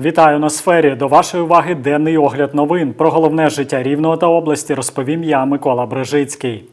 Вітаю на сфері. До вашої уваги денний огляд новин. Про головне життя Рівного та області розповім я, Микола Брежицький.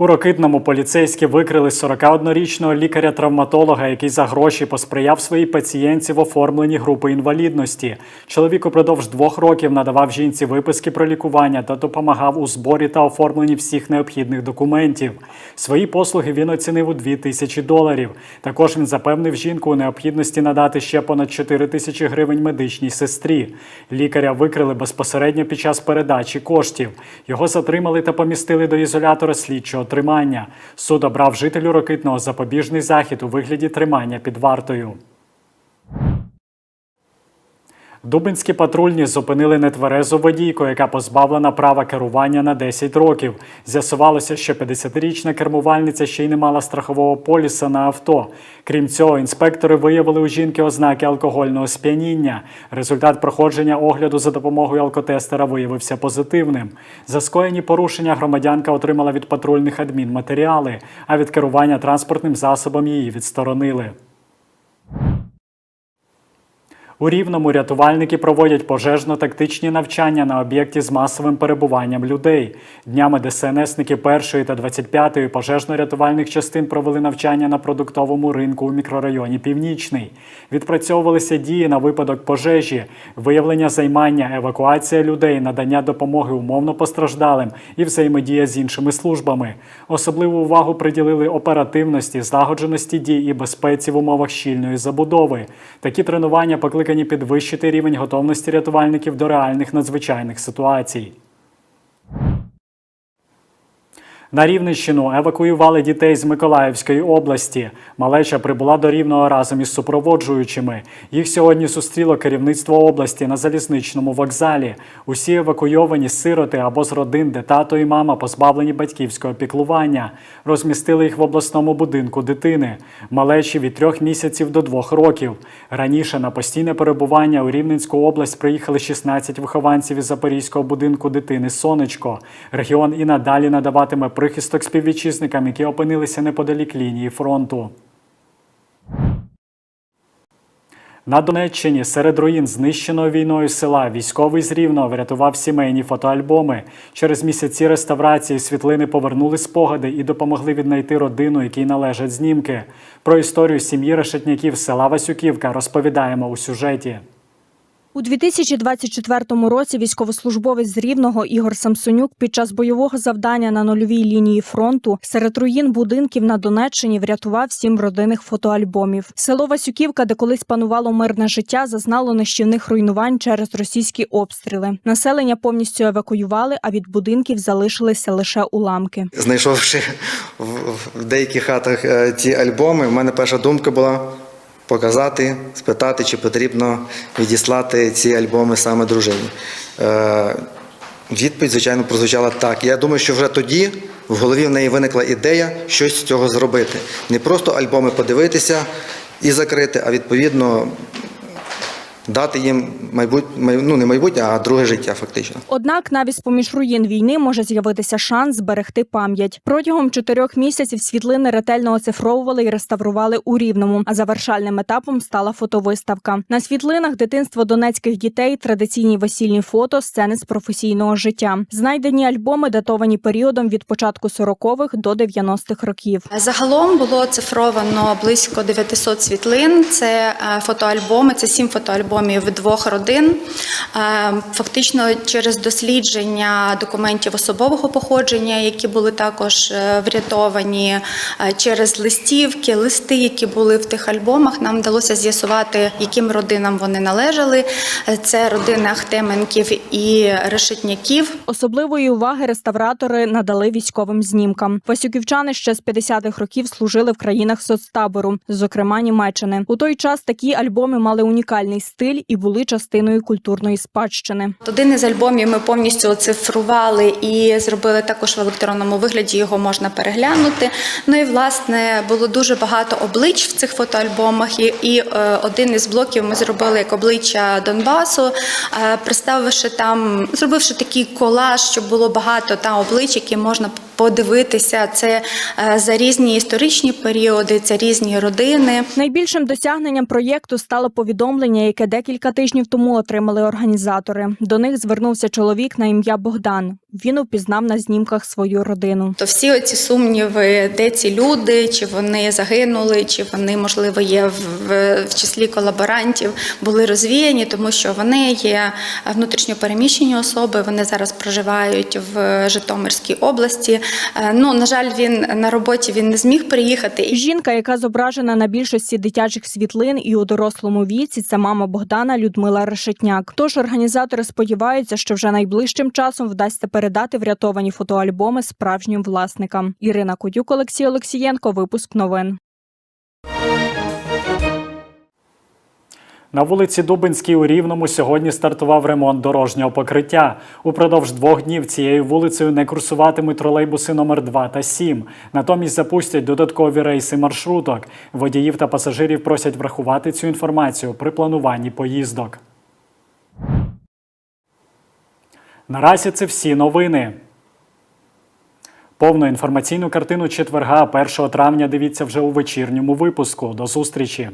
У Рокитному поліцейські викрили 41-річного лікаря-травматолога, який за гроші посприяв своїй пацієнтці в оформленні групи інвалідності. Чоловік упродовж двох років надавав жінці виписки про лікування та допомагав у зборі та оформленні всіх необхідних документів. Свої послуги він оцінив у 2 тисячі доларів. Також він запевнив жінку у необхідності надати ще понад 4 тисячі гривень медичній сестрі. Лікаря викрили безпосередньо під час передачі коштів. Його затримали та помістили до ізолятора слідчого тримання. Суд обрав жителю Рокитного запобіжний захід у вигляді тримання під вартою. Дубинські патрульні зупинили нетверезу водійку, яка позбавлена права керування на 10 років. З'ясувалося, що 50-річна кермувальниця ще й не мала страхового поліса на авто. Крім цього, інспектори виявили у жінки ознаки алкогольного сп'яніння. Результат проходження огляду за допомогою алкотестера виявився позитивним. За скоєні порушення громадянка отримала від патрульних адмінматеріали, а від керування транспортним засобом її відсторонили. У Рівному рятувальники проводять пожежно-тактичні навчання на об'єкті з масовим перебуванням людей. Днями ДСНСники 1 та 25-ї пожежно-рятувальних частин провели навчання на продуктовому ринку у мікрорайоні Північний. Відпрацьовувалися дії на випадок пожежі, виявлення займання, евакуація людей, надання допомоги умовно постраждалим і взаємодія з іншими службами. Особливу увагу приділили оперативності, злагодженості дій і безпеці в умовах щільної забудови. Такі тренування покликані підвищити рівень готовності рятувальників до реальних надзвичайних ситуацій. На Рівненщину евакуювали дітей з Миколаївської області. Малеча прибула до Рівного разом із супроводжуючими. Їх сьогодні зустріло керівництво області на залізничному вокзалі. Усі евакуйовані сироти або з родин, де тато і мама позбавлені батьківського піклування. Розмістили їх в обласному будинку дитини. Малечі від трьох місяців до двох років. Раніше на постійне перебування у Рівненську область приїхали 16 вихованців із Запорізького будинку дитини Сонечко. Регіон і надалі надаватиме прихисток співвітчизникам, які опинилися неподалік лінії фронту. На Донеччині серед руїн знищеного війною села військовий з Рівного врятував сімейні фотоальбоми. Через місяці реставрації світлини повернули спогади і допомогли віднайти родину, якій належать знімки. Про історію сім'ї решетняків села Васюківка розповідаємо у сюжеті. У 2024 році військовослужбовець з Рівного Ігор Самсонюк під час бойового завдання на нульовій лінії фронту серед руїн будинків на Донеччині врятував сім родинних фотоальбомів. Село Васюківка, де колись панувало мирне життя, зазнало нищівних руйнувань через російські обстріли. Населення повністю евакуювали, а від будинків залишилися лише уламки. Знайшовши в- деяких хатах е, ці альбоми, в мене перша думка була показати, спитати, чи потрібно відіслати ці альбоми саме дружині. Е, Відповідь, звичайно, прозвучала так. Я думаю, що вже тоді в голові в неї виникла ідея щось з цього зробити. Не просто альбоми подивитися і закрити, а відповідно дати їм майбутнє, ну не майбутнє, а друге життя, фактично. Однак навіть з-поміж руїн війни може з'явитися шанс зберегти пам'ять. Протягом чотирьох місяців світлини ретельно оцифровували і реставрували у Рівному. А завершальним етапом стала фотовиставка. На світлинах дитинство донецьких дітей, традиційні весільні фото, сцени з професійного життя. Знайдені альбоми датовані періодом від початку 40-х до 90-х років. Загалом було цифровано близько 900 світлин. Це е, фотоальбоми, це сім фотоальбомів двох родин. Е, Фактично, через дослідження документів особового походження, які були також е, врятовані, е, через листівки, листи, які були в тих альбомах, нам вдалося з'ясувати, яким родинам вони належали. Це родини Ахтеменків і Решетняків. Особливої уваги реставратори надали військовим знімкам. Васюківчани ще з 50-х років служили в країнах соцтабору, зокрема Німеччини. У той час такі альбоми мали унікальний стиль і були частиною культурної спадщини. Один із альбомів ми повністю оцифрували і зробили також в електронному вигляді. Його можна переглянути. Ну і власне було дуже багато облич в цих фотоальбомах. І, і е, один із блоків ми зробили як обличчя Донбасу, е, представивши там, зробивши такий колаж, щоб було багато там облич, які можна подивитися. Це е, за різні історичні періоди, це різні родини. Найбільшим досягненням проєкту стало повідомлення, яке декілька тижнів тому отримали організатори. До них звернувся чоловік на ім'я Богдан. Він упізнав на знімках свою родину. То всі оці сумніви, де ці люди, чи вони загинули, чи вони можливо є в, в, в числі колаборантів, були розвіяні, тому що вони є внутрішньо переміщені особи. Вони зараз проживають в Житомирській області. Е, Ну на жаль, він на роботі він не зміг приїхати. Жінка, яка зображена на більшості дитячих світлин і у дорослому віці, це мама Богдана Людмила Решетняк. Тож організатори сподіваються, що вже найближчим часом вдасться передати врятовані фотоальбоми справжнім власникам. Ірина Кудюк, Олексій Олексієнко. Випуск новин. На вулиці Дубинській у Рівному сьогодні стартував ремонт дорожнього покриття. Упродовж двох днів цією вулицею не курсуватимуть тролейбуси номер 2 та 7. Натомість запустять додаткові рейси маршруток. Водіїв та пасажирів просять врахувати цю інформацію при плануванні поїздок. Наразі це всі новини. Повну інформаційну картину четверга 1 травня дивіться вже у вечірньому випуску. До зустрічі!